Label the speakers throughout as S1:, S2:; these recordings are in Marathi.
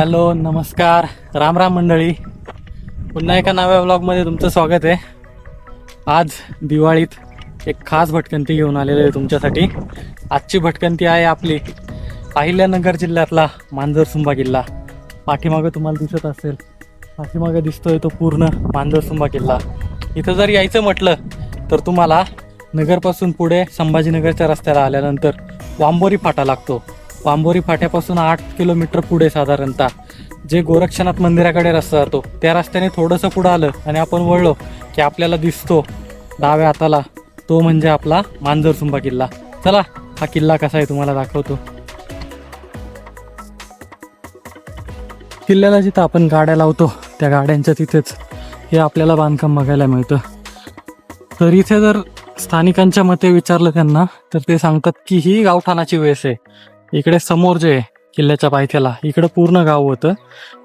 S1: हॅलो नमस्कार. राम राम मंडळी. पुन्हा एका नव्या ब्लॉगमध्ये तुमचं स्वागत आहे. आज दिवाळीत एक खास भटकंती घेऊन आलेलो आहे तुमच्यासाठी. आजची भटकंती आहे आपली अहिल्यानगर जिल्ह्यातला मांजरसुंबा किल्ला. पाठीमागं तुम्हाला दिसत असेल. पाठीमागं दिसतोय तो पूर्ण मांजरसुंबा किल्ला. इथं जर यायचं म्हटलं तर तुम्हाला नगरपासून पुढे संभाजीनगरच्या रस्त्याला आल्यानंतर वांबोरी फाटा लागतो. वांबोरी फाट्यापासून आठ किलोमीटर पुढे साधारणतः. जे गोरक्षनाथ मंदिराकडे रस्ता जातो त्या रस्त्याने थोडंसं पुढं आलं आणि आपण वळलो की आपल्याला दिसतो डाव्या हाताला तो म्हणजे आपला मांजरसुंबा किल्ला. चला हा किल्ला कसा आहे तुम्हाला दाखवतो. किल्ल्याला जिथं आपण गाड्या लावतो त्या गाड्यांच्या तिथेच हे आपल्याला बांधकाम बघायला मिळतं. तर इथे जर स्थानिकांच्या मते विचारलं त्यांना तर ते सांगतात की ही गावठाणाची वेस आहे. इकडे समोर जे आहे किल्ल्याच्या पायथ्याला इकडं पूर्ण गाव होतं.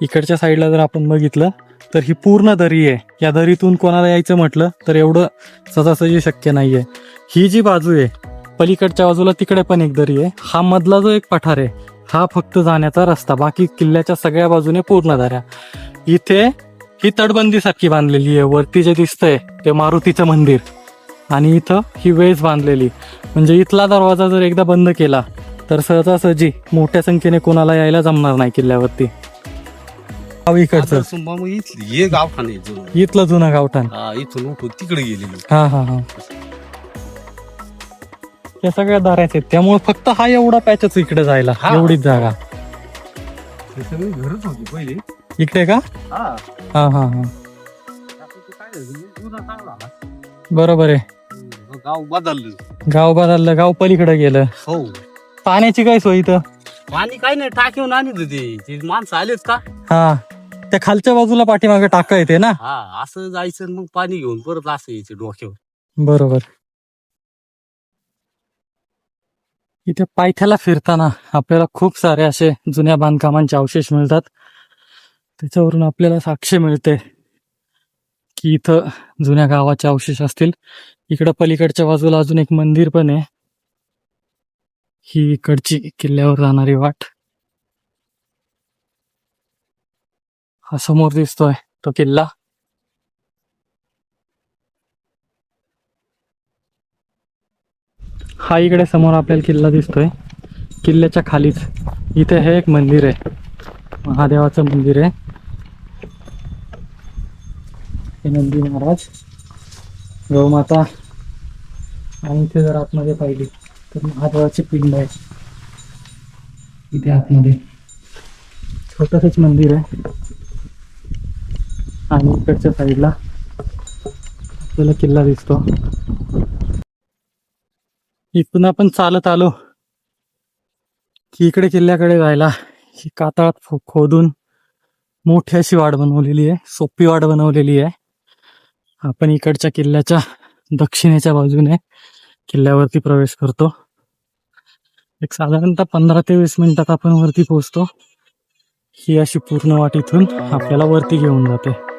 S1: इकडच्या साईडला जर आपण बघितलं तर ही पूर्ण दरी आहे. या दरीतून कोणाला यायचं म्हटलं तर एवढं सहजासहजी शक्य नाही आहे ही जी बाजू आहे पलीकडच्या बाजूला तिकडे पण एक दरी आहे. हा मधला जो एक पठार आहे हा फक्त जाण्याचा रस्ता बाकी किल्ल्याच्या सगळ्या बाजूने पूर्ण दऱ्या. इथे ही तटबंदी सारखी बांधलेली आहे. वरती जे दिसतंय ते मारुतीचं मंदिर. आणि इथं ही वेज बांधलेली. म्हणजे इथला दरवाजा जर एकदा बंद केला तर सहजासहजी मोठ्या संख्येने कोणाला यायला जमणार नाही किल्ल्यावरती. गाव इकडचं.
S2: इथली हे गावठाण आहे जुनं.
S1: इथलं जुनं गावठाण
S2: हा इथून उठून तिकडे गेलेलो.
S1: हा हा हा. त्या सगळ्या दाऱ्याच आहेत. त्यामुळे फक्त हा एवढा पॅचच इकडे जायला
S2: हा.
S1: एवढीच जागा.
S2: हे सगळी घरच होती पहिले.
S1: इकडे का?
S2: हा.
S1: हा हा हा.
S2: आता ते काय झालं, जुना चांगला हा.
S1: बरोबर आहे.
S2: गाव बदललं.
S1: गाव बदललं गाव पलीकडे गेलं.
S2: हो.
S1: पाण्याची काय सोय इथं?
S2: पाणी काय नाही टाकीहून आणत होते. ते माणसं आलेच का?
S1: हा. त्या खालच्या बाजूला पाठीमागे टाका येते ना?
S2: हा असं जायचं आणि मग पाणी घेऊन परत असं यायचं डोक्यावर.
S1: बरोबर. इथे पायथ्याला फिरताना आपल्याला खूप सारे असे जुन्या बांधकामांचे अवशेष मिळतात. त्याच्यावरून आपल्याला साक्ष मिळते की इथं जुन्या गावाचे अवशेष असतील. इकडं पलीकडच्या बाजूला अजून एक मंदिर पण आहे. ही इकडची किल्ल्यावर जाणारी वाट. हा समोर दिसतोय तो किल्ला. हा इकडे समोर आपल्याला किल्ला दिसतोय. किल्ल्याच्या खालीच. इथे हे एक मंदिर आहे. महादेवाचं मंदिर आहे. हे नंदी महाराज गौमाता. आणि इथे जर आतमध्ये पाहिली तर महादेवाची पिंड आहे. इथे आतमध्ये. छोटंसंच मंदिर आहे. आणि इकडच्या साईडला आपल्याला किल्ला दिसतो. इथून आपण चालत आलो. की इकडे किल्ल्याकडे जायला. ही कातळात खोदून मोठी अशी वाट बनवलेली आहे. सोपी वाट बनवलेली आहे. आपण इकडच्या किल्ल्याच्या दक्षिणेच्या बाजूने किल्ल्यावरती प्रवेश करतो. एक साधारणतः पंधरा ते वीस मिनिटात आपण वरती पोहोचतो. ही अशी पूर्ण वाट इथून आपल्याला वरती घेऊन जाते.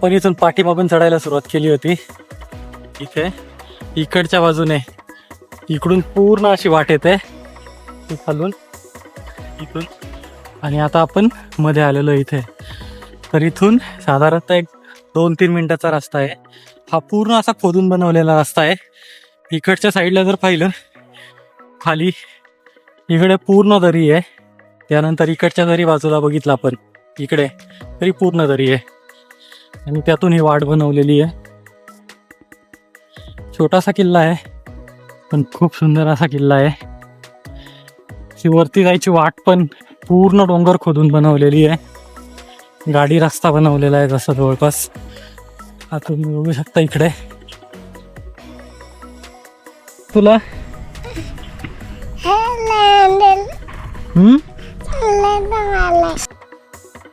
S1: आपण इथून पाठीमागून चढायला सुरुवात केली होती. इथे इकडच्या बाजूने इकडून पूर्ण अशी वाट येते. खालून इथून. आणि आता आपण मध्ये आलेलो इथे. तर इथून साधारणतः एक दोन तीन मिनिटाचा रस्ता आहे. हा पूर्ण असा खोदून बनवलेला रस्ता आहे. इकडच्या साईडला जर पाहिलं खाली इकडे पूर्ण दरी आहे. त्यानंतर इकडच्या दरी बाजूला बघितलं आपण. इकडे तरी पूर्ण दरी आहे. आणि त्यातून ही वाट बनवलेली आहे. छोटासा किल्ला आहे पण खूप सुंदर असा किल्ला आहे. ती वरती जायची वाट पण पूर्ण डोंगर खोदून बनवलेली आहे. गाडी रस्ता बनवलेला आहे जसा जवळपास. हा तुम्ही बघू शकता इकडे. तुला?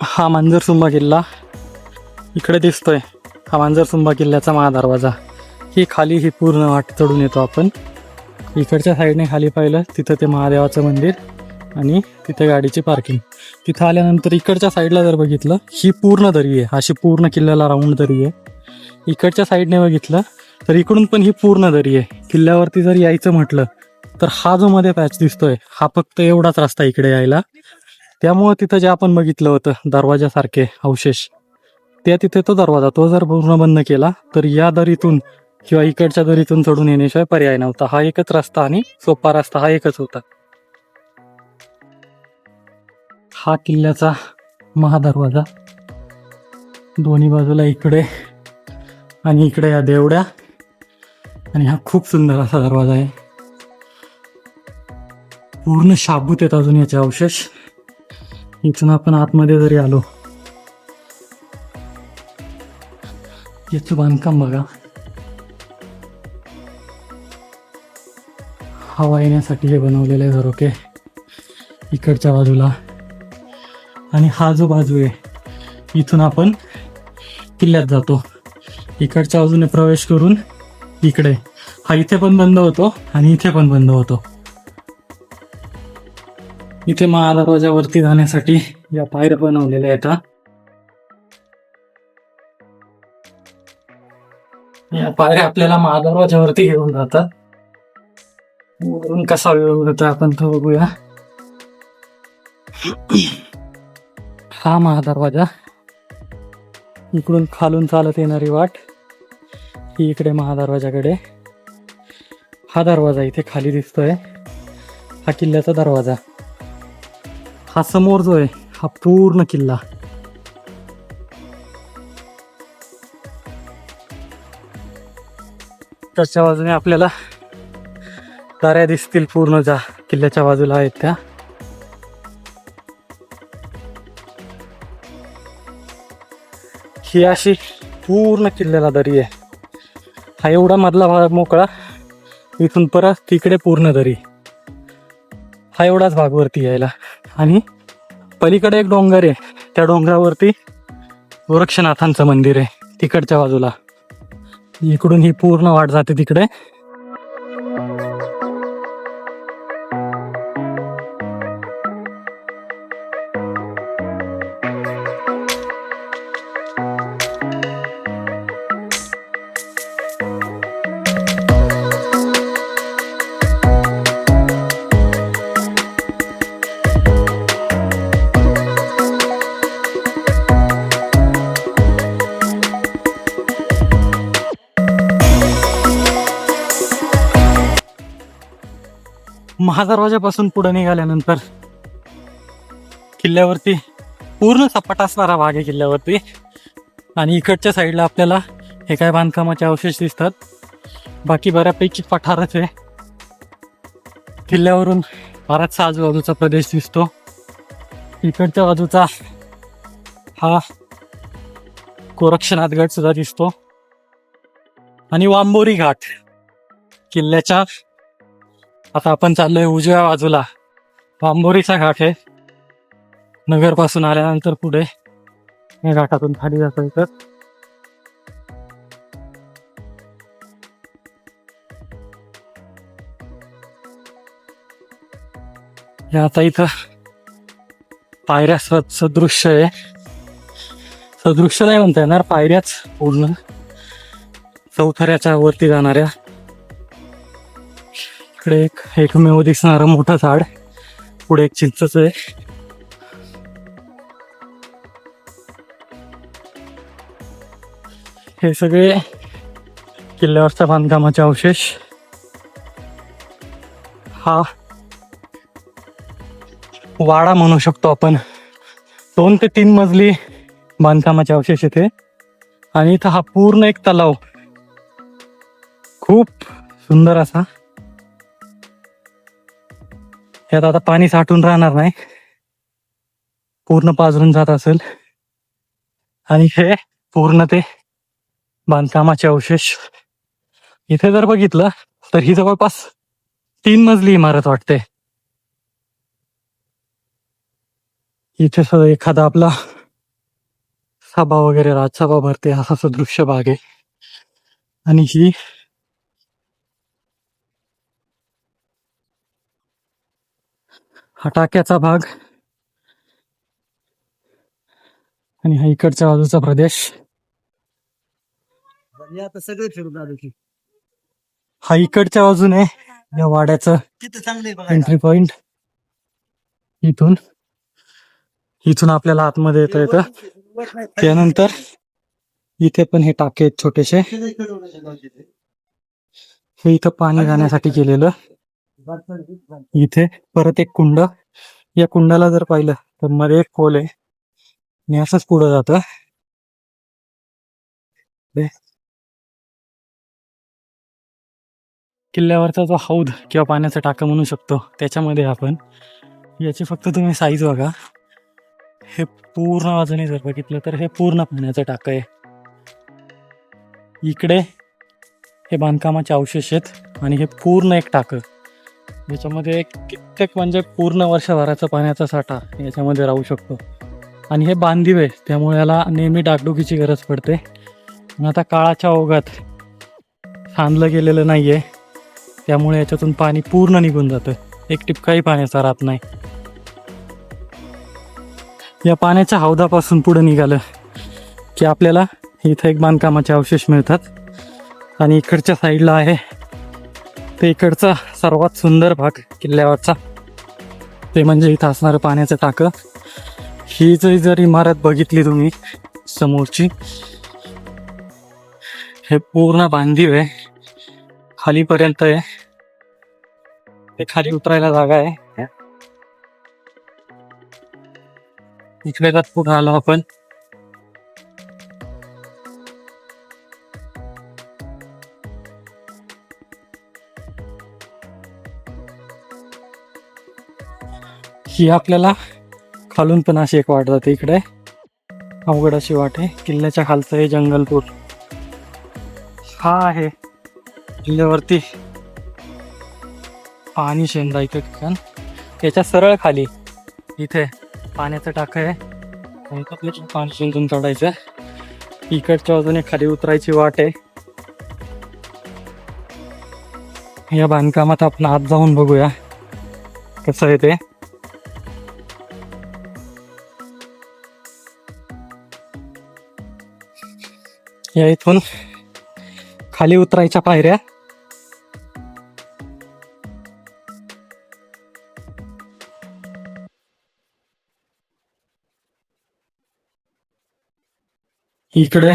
S1: हा मांजरसुंबा किल्ला. इकडे दिसतोय. हा मांजरसुंबा किल्ल्याचा महादरवाजा ही खाली ही पूर्ण वाट चढून येतो आपण. इकडच्या साईडने खाली पाहिलं तिथं ते महादेवाचं मंदिर आणि तिथे गाडीची पार्किंग तिथं आल्यानंतर इकडच्या साईडला जर बघितलं ही पूर्ण दरी आहे. अशी पूर्ण किल्ल्याला राऊंड दरी आहे. इकडच्या साईडने बघितलं तर इकडून पण ही पूर्ण दरी आहे. किल्ल्यावरती जर यायचं म्हटलं तर हा जो मध्ये पॅच दिसतोय हा फक्त एवढाच रस्ता इकडे यायला. त्यामुळं तिथं जे आपण बघितलं होतं दरवाजासारखे अवशेष त्या तिथे तो दरवाजा तो जर पूर्ण बंद केला तर या दरीतून किंवा इकडच्या दरीतून चढून येण्याशिवाय पर्याय नव्हता. हा एकच रस्ता आणि सोपा रस्ता हा एकच होता. हा किल्ल्याचा महादरवाजा. दोन्ही बाजूला इकडे आणि इकडे या देवड्या. आणि हा खूप सुंदर असा दरवाजा आहे. पूर्ण शाबूत आहेत अजून याचे अवशेष. इथून आपण आतमध्ये जरी आलो याचं बांधकाम बघा हवा येण्यासाठी हे बनवलेलं आहे झरोके इकडच्या बाजूला आणि हा जो बाजू आहे इथून आपण किल्ल्यात जातो इकडच्या बाजूने प्रवेश करून इकडे हा इथे पण बंद होतो आणि इथे पण बंद होतो इथे महादरवाजावरती जाण्यासाठी या पायऱ्या बनवलेल्या आहेत या पायऱ्या आपल्याला महादरवाजावरती घेऊन जातात. वरून कसा व्यू होता आपण तो बघूया. हा महादरवाजा. इकडून खालून चालत येणारी वाट ही इकडे महादरवाजाकडे. हा दरवाजा इथे खाली दिसतोय. हा किल्ल्याचा दरवाजा. हा समोर जो आहे हा पूर्ण किल्ला. त्याच्या बाजूने आपल्याला ताऱ्या दिसतील पूर्ण ज्या किल्ल्याच्या बाजूला आहेत त्या. ही अशी पूर्ण किल्ल्याला दरी आहे. हा एवढा मधला भाग मोकळा इथून परत तिकडे पूर्ण दरी. हा एवढाच भाग वरती यायला. आणि पलीकडे एक डोंगर आहे. त्या डोंगरावरती गोरक्षनाथांचं मंदिर आहे तिकडच्या बाजूला. इकडून ही पूर्ण वाट जाते तिकडे. महादरवाजापासून पुढे निघाल्यानंतर किल्ल्यावरती पूर्ण सपाट असणारा भाग आहे किल्ल्यावरती. आणि इकडच्या साईडला आपल्याला हे काय बांधकामाचे अवशेष दिसतात. बाकी बऱ्यापैकी पठारच आहे. किल्ल्यावरून बराचसा आजूबाजूचा प्रदेश दिसतो. इकडच्या बाजूचा हा गोरक्षनाथ गड सुद्धा दिसतो. आणि वांबोरी घाट किल्ल्याच्या आता आपण चाललोय उजव्या बाजूला. बांबोरीचा घाट आहे. नगरपासून आल्यानंतर पुढे. या घाटातून खाली जातो तर हे आता इथं पायऱ्या सदृश्य आहे. सदृश्य नाही म्हणता येणार पायऱ्याच पूर्ण चौथऱ्याच्या वरती जाणाऱ्या इकडे एक एकमेव दिसणारा मोठा झाड. पुढे एक चिंचच आहे. हे सगळे किल्ल्यावरच्या बांधकामाचे अवशेष. हा वाडा म्हणू शकतो आपण. दोन ते तीन मजली बांधकामाचे अवशेष येते आणि इथं हा पूर्ण एक तलाव. खूप सुंदर असा. यात आता पाणी साठून राहणार नाही. पूर्ण पाझरून जात असेल. आणि हे पूर्ण ते बांधकामाचे अवशेष. इथे जर बघितलं तर ही जवळपास तीन मजली इमारत वाटते. इथे स- एखादा आपला सभा वगैरे राजसभा भरते असं दृश्य भाग आहे. आणि ही हा टाक्याचा भाग. आणि हा इकडच्या बाजूचा प्रदेश.
S2: आता सगळे फिरून आलो की.
S1: हा इकडच्या बाजूने या वाड्याचं एंट्री पॉइंट इथून. इथून आपल्याला आतमध्ये येता येतं. त्यानंतर इथे पण हे टाके आहेत छोटेसे. हे इथं पाणी जाण्यासाठी केलेलं. इथे परत एक कुंड. या कुंडाला जर पाहिलं तर मध्ये एक खोल आहे. आणि असंच पुढं जातं. किल्ल्यावरचा जो हौद किंवा पाण्याचा टाका म्हणू शकतो त्याच्यामध्ये आपण याची फक्त तुम्ही साईज बघा. हे पूर्ण बाजूने जर बघितलं तर हे पूर्ण पाण्याचं टाकं आहे. इकडे हे बांधकामाचे अवशेष आहेत आणि हे पूर्ण एक टाकं. याच्यामध्ये कित्येक म्हणजे पूर्ण वर्षभराचा पाण्याचा साठा याच्यामध्ये राहू शकतो. आणि हे बांधीव आहे त्यामुळे याला नेहमी डागडुकीची गरज पडते. आणि आता काळाच्या ओघात सांधलं गेलेलं नाही आहे त्यामुळे याच्यातून पाणी पूर्ण निघून जातं. एक टिपकाही पाण्याचा राहत नाही. या पाण्याच्या हौदापासून पुढे निघालं की आपल्याला इथं एक बांधकामाचे अवशेष मिळतात. आणि इकडच्या साईडला आहे ते इकडचा सर्वात सुंदर भाग किल्ल्यावरचा. ते म्हणजे इथं असणारं पाण्याचं टाकं. ही जरी जर इमारत बघितली तुम्ही समोरची हे पूर्ण बांधीव आहे. खालीपर्यंत आहे. ते खाली उतरायला जागा आहे. इकडे तर पुढे आलो आपण. ही आपल्याला खालून पण अशी एक वाट जाते इकडे. अवघड अशी वाट आहे. किल्ल्याच्या खालचं हे जंगलपूर हा आहे किल्ल्यावरती पाणी शेंदायचं ठिकाण. त्याच्या सरळ खाली इथे पाण्याचं टाकं आहे. आणि पाणी शिंदून चढायचं इकडच्या बाजूने खाली उतरायची वाट आहे. या बांधकामात आपण आत जाऊन बघूया कसं आहे ते. या इथून खाली उतरायच्या पायऱ्या. इकडे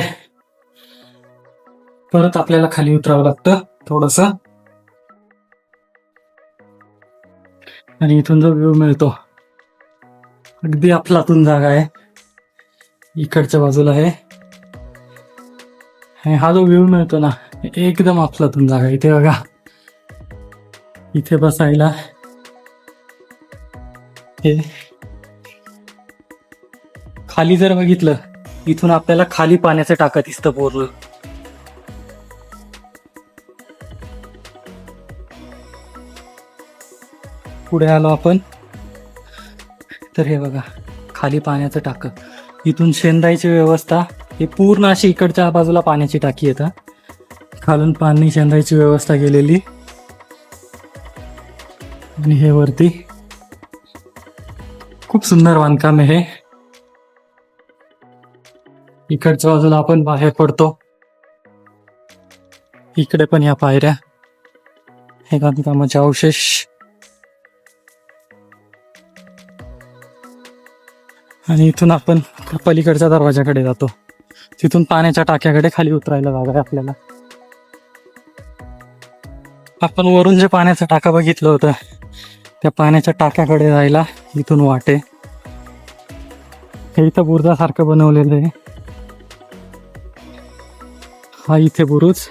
S1: परत आपल्याला खाली उतरावं लागतं थोडस. आणि इथून जो व्ह्यू मिळतो अगदी आपलातून जागा आहे. इकडच्या बाजूला आहे. आणि हा जो व्ह्यू मिळतो ना एकदम आपलातून जागा इथे बघा इथे बसायला हे खाली जर बघितलं इथून आपल्याला खाली पाण्याचं टाकत दिसतं पोर पुढे आलो आपण तर हे बघा खाली पाण्याचं टाकं इथून शेंदायची व्यवस्था हे पूर्ण अशी इकडच्या बाजूला पाण्याची टाकी येतात खालून पाणी शेंदायची व्यवस्था केलेली. आणि हे वरती खूप सुंदर बांधकाम आहे. हे इकडच्या बाजूला आपण बाहेर पडतो. इकडे पण या पायऱ्या. हे बांधकामाचे अवशेष. आणि इथून आपण पलीकडच्या दरवाजाकडे जातो. तिथून पाण्याच्या टाक्याकडे खाली उतरायला जागा आहे आपल्याला. आपण वरून जे पाण्याचं टाका बघितलं होतं त्या पाण्याच्या टाक्याकडे जायला इथून वाटे. हे इथं बुरुजासारखं बनवलेलं आहे. हा इथे बुरुज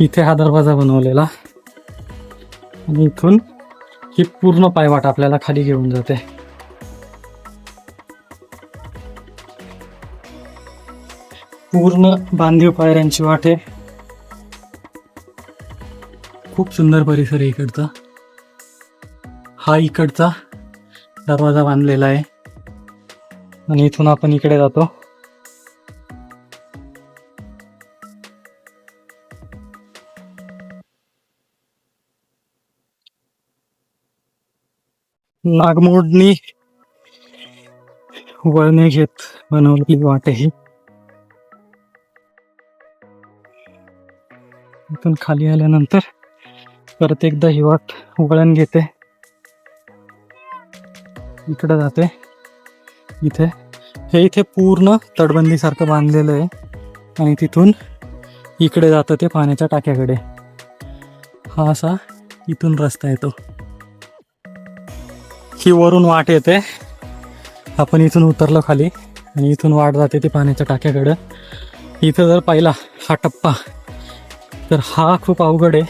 S1: इथे हा दरवाजा बनवलेला. आणि इथून ही पूर्ण पायवाट आपल्याला खाली घेऊन जाते. पूर्ण बांधीव पायऱ्यांची वाट आहे. खूप सुंदर परिसर आहे इकडचा. हा इकडचा दरवाजा बांधलेला आहे. आणि इथून आपण इकडे जातो. नागमोडनी वळणे घेत बनवलेली वाट आहे. ही इथून खाली आल्यानंतर परत एकदा ही वाट वळण घेते. इकडे जाते. इथे हे इथे पूर्ण तटबंदीसारखं बांधलेलं आहे. आणि तिथून इकडे जातं ते पाण्याच्या टाक्याकडे. हा असा इथून रस्ता येतो ही वरून वाट येते. आपण इथून उतरलो खाली आणि इथून वाट जाते ते पाण्याच्या टाक्याकडं. इथं जर पाहिला हा टप्पा तर हा खूप अवघड आहे.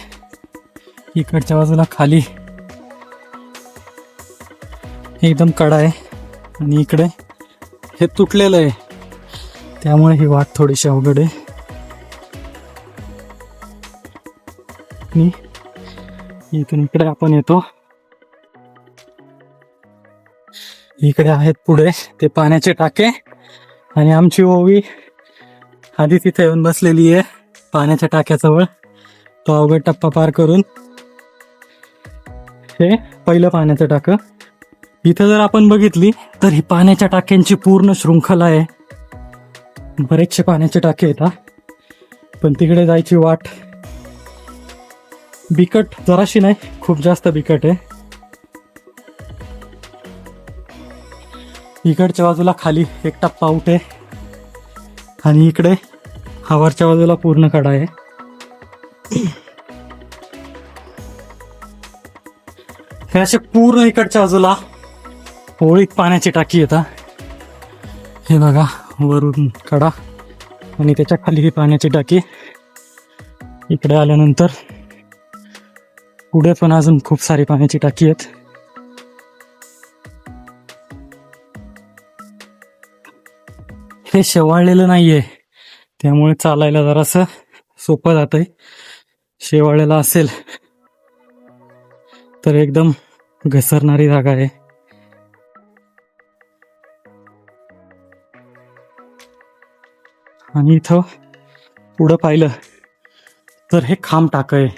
S1: इकडच्या बाजूला खाली. एकदम कडा आहे. आणि इकडे हे तुटलेलं आहे. त्यामुळे ही वाट थोडीशी अवघड आहे. आणि इथून इकडे आपण येतो. इकडे आहेत पुढे ते पाण्याचे टाके. आणि आमची ओवी आधी तिथे येऊन बसलेली आहे. पाण्याच्या टाक्याजवळ तो अवघड टप्पा पार करून हे पहिलं पाण्याचं टाकं. इथं जर आपण बघितली तर ही पाण्याच्या टाक्यांची पूर्ण शृंखला आहे. बरेचसे पाण्याचे टाके येतात पण तिकडे जायची वाट बिकट जराशी नाही खूप जास्त बिकट आहे. इकडच्या बाजूला खाली एक टप्पा उठे आणि इकडे हवारच्या बाजूला पूर्ण कडा आहे. हे असे पूर्ण इकडच्या बाजूला होळीत पाण्याची टाकी येतात हे बघा वरून कडा आणि त्याच्याखाली ही पाण्याची टाकी. इकडे आल्यानंतर पुढे पण अजून खूप सारी पाण्याची टाकी आहेत. हे शेवाळलेलं नाहीये. त्यामुळे चालायला जरासं सोपं जातंय. शेवाळ्याला असेल तर एकदम घसरणारी जागा आहे. आणि इथं पुढं पाहिलं तर हे खांब टाक आहे.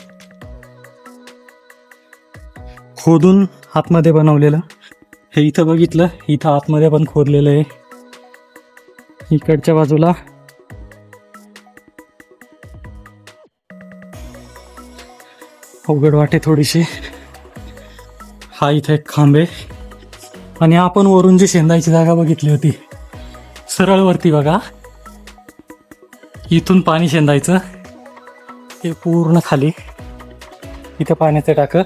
S1: खोदून आतमध्ये बनवलेलं. हे इथं बघितलं इथं आतमध्ये पण खोदलेलं आहे. इकडच्या बाजूला अवघड वाटे थोडीशी हा इथे एक खांब आहे. आणि आपण वरून जी शेंदायची जागा बघितली होती सरळ वरती बघा. इथून पाणी शेंदायचं. हे पूर्ण खाली. इथं पाण्याचं टाकं.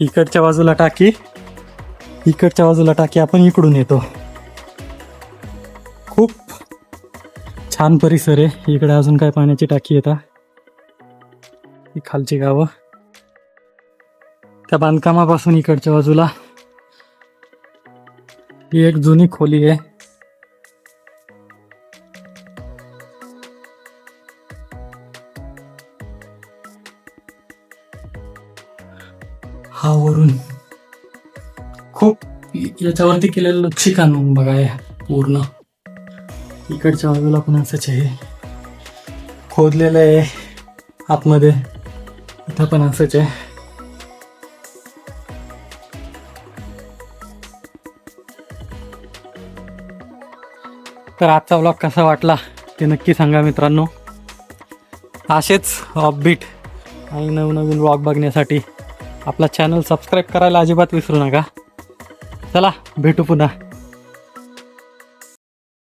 S1: इकडच्या बाजूला टाकी. इकडच्या बाजूला टाकी आपण इकडून येतो. खूप छान परिसर आहे. इकडे अजून काय पाण्याची टाकी येतात ही खालची गावं. त्या बांधकामापासून इकडच्या बाजूला. ही एक जुनी खोली आहे. हा वरून खूप याच्यावरती केलेलं लक्षिकान बघा पूर्ण. इकडच्या बाजूला पण असंच आहे. खोदलेलं आहे आतमध्ये. इथं पण असंच आहे. तर आजचा व्लॉग कसा वाटला ते नक्की सांगा मित्रांनो. असेच ऑपबीट आणि नवनवीन व्लॉग बघण्यासाठी आपला चॅनल सबस्क्राईब करायला अजिबात विसरू नका. चला भेटू पुन्हा.